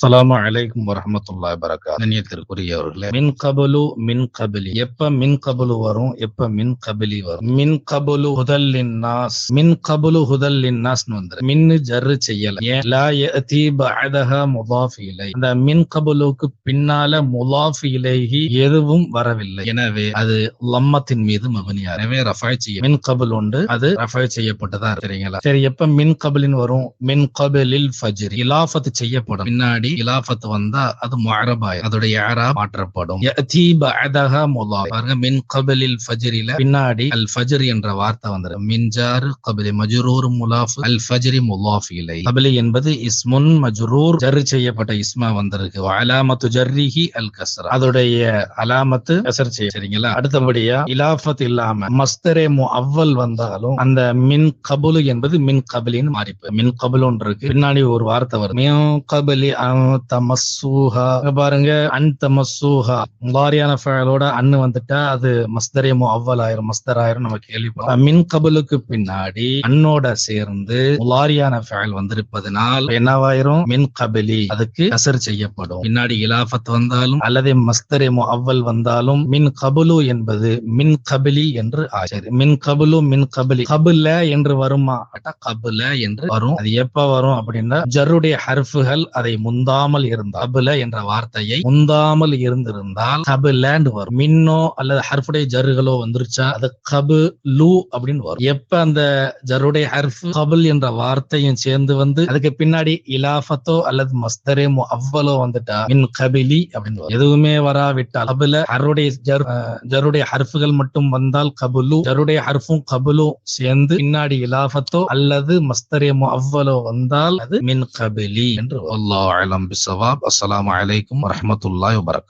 அஸ்லாம் அலைக்கும் வரஹ்மத்துல்லாஹி வரகாத் கண்ணியத்திற்குரியவர்களே மின் கபலு மின் கபலி. எப்ப மின் கபலு வரும் எப்ப மின் கபலி வரும்? மின் கபலு ஹுதல்லின் நாஸ். மின் கபலு ஹுதல்லின் நாஸ் வந்துரு. மின் ஜர்ரு செய்யல. ஏன்? லா யதி பஅதஹ முதாஃப் இலை அந்த மின் கபலுக்கு பின்னால முதாஃப் இலைஹி எதுவும் வரவில்லை. எனவே அது லம்மத்தின் மீது மபனியா. எனவே ரஃபாய் செய்ய. மின் கபல் உண்டு. அது ரஃபாய் செய்யப்பட்டதா? இருக்கிறீங்களா சரி எப்ப மின் கபலின் வரும்? மின் கபலில் ஃபஜ்ர். இலாஃபத் செய்யப்படும். பின்னாடி இலாஃபத் வந்தா அது முஅரபாய் அதோட யாரா மாற்றப்படும். பாருங்க மின் கபலில் ஃபஜரில பின்னாடி அல் ஃபஜர் என்ற வார்த்தை வந்துடும் மின்ஜாரு கபலி மஜ்ரூர் முலாஃப். அல் ஃபஜரி முலாஃப் இலை. கபலி என்பது இஸ்முன் மஜுரூர் ஜர் செய்யப்பட்ட இஸ்மா வந்திருக்கு. அலாமத்து ஜர்ரிஹி அல் கசர் அதோடைய அலாமத்து கசர் செய்ய. சரிங்களா? அடுத்தபடியா இலாஃபத் இல்லாம மஸ்தரே மு அவ்வல் வந்தாலும் அந்த மின் கபுலு என்பது மின் கபலின்னு மாறிப்பு. மின் கபுலுன்னு இருக்கு. பின்னாடி ஒரு வார்த்தை வரும். மின் கபலி அன் தமஸ்ஸூஹா. பாருங்க அன் தமஸ்ஸூஹா. முதாரியான ஃபயலோட அன்னு வந்துட்டா அது மஸ்தரியமோ அவ்வல் ஆயிரும் மஸ்தர் ஆயிரும் நம்ம கேள்விப்படும் மின் கபலுக்கு பின்னாடி அன்னோட சேர்ந்து முலாரியான ஃபயல் வந்திருப்பதனால் என்னவாயிரும்? மின் கபலி அதுக்கு கசர் செய்யப்படும். பின்னாடி இலாஃபத் வந்தாலும் அல்லது மஸ்தரியமோ அவ்வல் வந்தாலும் மின் கபுலு என்பது மின் கபிலி என்று ஆச்சரி மின் கபுலு மின் கபிலி. கபுல என்று வருமா? கபுல என்று வரும். அது எப்ப வரும் அப்படின்னா ஜருடைய ஹர்ஃபுகள் அதை முந்தாமல் இருந்தால் கபுல என்ற வார்த்தையை முந்தாமல் இருந்திருந்தால் கபுலன்னு வரும். மின்னோ அல்லது ஹர்ஃபுடைய ஜருகளோ வந்துருச்சா? அது கபு லு அப்படின்னு வரும். எப்ப அந்த ஜருடைய ஹர்ஃப் கபுல் என்ற வார்த்தையும் சேர்ந்து வந்து அதுக்கு பின்னாடி இலாஃபத்தோ அல்லது மஸ்தரே அவ்வளோ வந்துட்டா? மின் கபிலி அப்படின்னு வரும். எதுவுமே வராவிட்டால் கபுல ஹருடைய ஜர் அஹ், ஜருடைய ஹர்ஃபுகள் மட்டும் வந்தால் கபுலு ஜருடைய ஹர்ஃபும் கபுலும் சேர்ந்து பின்னாடி இலாஃபத்தோ அல்லது மஸ்தரே அவ்வளோ வந்தால் அது மின் கபிலி என்று அல்லாஹ் بالصواب. السلام عليكم ورحمة الله وبركاته.